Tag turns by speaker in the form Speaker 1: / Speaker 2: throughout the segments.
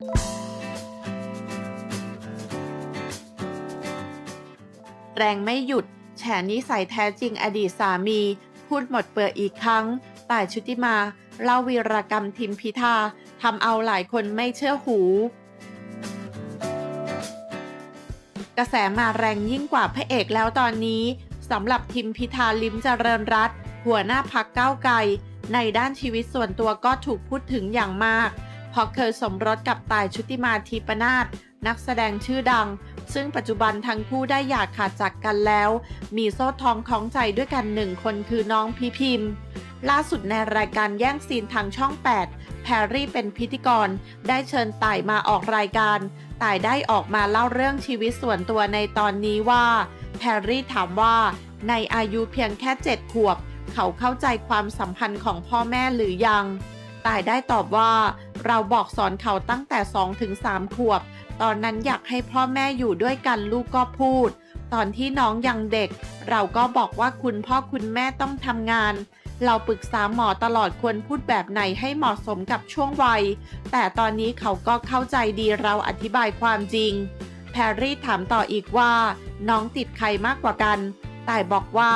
Speaker 1: แรงไม่หยุด แฉนิสัยแท้จริงอดีตสามี พูดหมดเปลือกอีกครั้งต่ายชุติมา เล่าวีรกรรมทิมพิธาทำเอาหลายคนไม่เชื่อหู กระแสมาแรงยิ่งกว่าพระเอกแล้วตอนนี้สำหรับทิมพิธาลิมเจริญรัตหัวหน้าพักก้าวไกล ในด้านชีวิตส่วนตัวก็ถูกพูดถึงอย่างมาก เพราะเคยสมรสกับต่ายชุติมาทีปนาศนักแสดงชื่อดัง ซึ่งปัจจุบันทั้งคู่ได้หย่าขาดจากกันแล้ว มีโซ่ทองคล้องใจด้วยกันหนึ่งคนคือน้องพีพิมพ์ ล่าสุดในรายการแย่งซีนทางช่อง 8 แพรรี่เป็นพิธีกร ได้เชิญต่ายมาออกรายการ ต่ายได้ออกมาเล่าเรื่องชีวิตส่วนตัวในตอนนี้ว่า แพรรี่ถามว่า ในอายุเพียงแค่ 7 ขวบ เขาเข้าใจความสัมพันธ์ของพ่อแม่หรือยัง ต่ายได้ตอบว่า เราบอกสอนเขาตั้งแต่ 2-3 ขวบ ตอนนั้นอยากให้พ่อแม่อยู่ด้วยกันลูกก็พูด ตอนที่น้องยังเด็ก เราก็บอกว่าคุณพ่อคุณแม่ต้องทำงาน เราปรึกษาหมอตลอดควรพูดแบบไหนให้เหมาะสมกับช่วงวัย แต่ตอนนี้เขาก็เข้าใจดีเราอธิบายความจริง แพรรี่ถามต่ออีกว่า น้องติดใครมากกว่ากัน แต่ายบอกว่า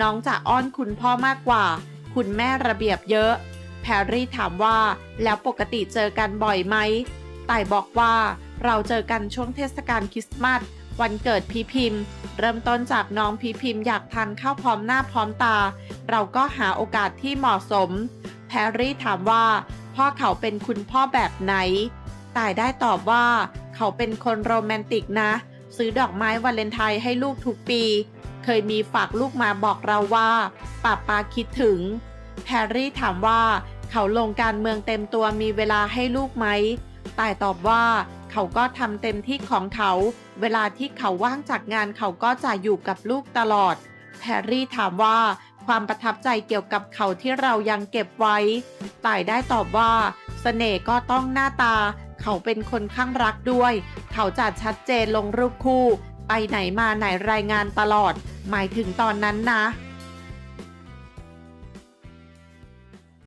Speaker 1: น้องจะอ้อนคุณพ่อมากกว่า คุณแม่ระเบียบเยอะ แพรรี่ถามว่าแล้วปกติเจอกันบ่อยไหมต่ายบอกว่าเราเจอกันช่วงเทศกาลคริสต์มาสวันเกิดพีพิมพ์ เริ่มต้นจากน้องพีพิมพ์อยากทานข้าวพร้อมหน้าพร้อมตา เราก็หาโอกาสที่เหมาะสม แพรรี่ถามว่า พ่อเขาเป็นคุณพ่อแบบไหนต่ายได้ตอบว่า เขาเป็นคนโรแมนติกนะ ซื้อดอกไม้วาเลนไทน์ให้ลูกทุกปี เคยมีฝากลูกมาบอกเราว่าป้าป้าคิดถึง แพรรี่ถามว่า เขาลงการเมืองเต็มตัวมีเวลาให้ลูกไหมต่ายตอบว่า เขาก็ทำเต็มที่ของเขา เวลาที่เขาว่างจากงานเขาก็จะอยู่กับลูกตลอดแพรรี่ถามว่าความประทับใจเกี่ยวกับเขาที่เรายังเก็บไว้ ต่ายได้ตอบว่าเสน่ห์ก็ต้องหน้าตา เขาเป็นคนข้างรักด้วย เขาจะชัดเจนลงรูปคู่ ไปไหนมาไหนรายงานตลอด หมายถึงตอนนั้นนะ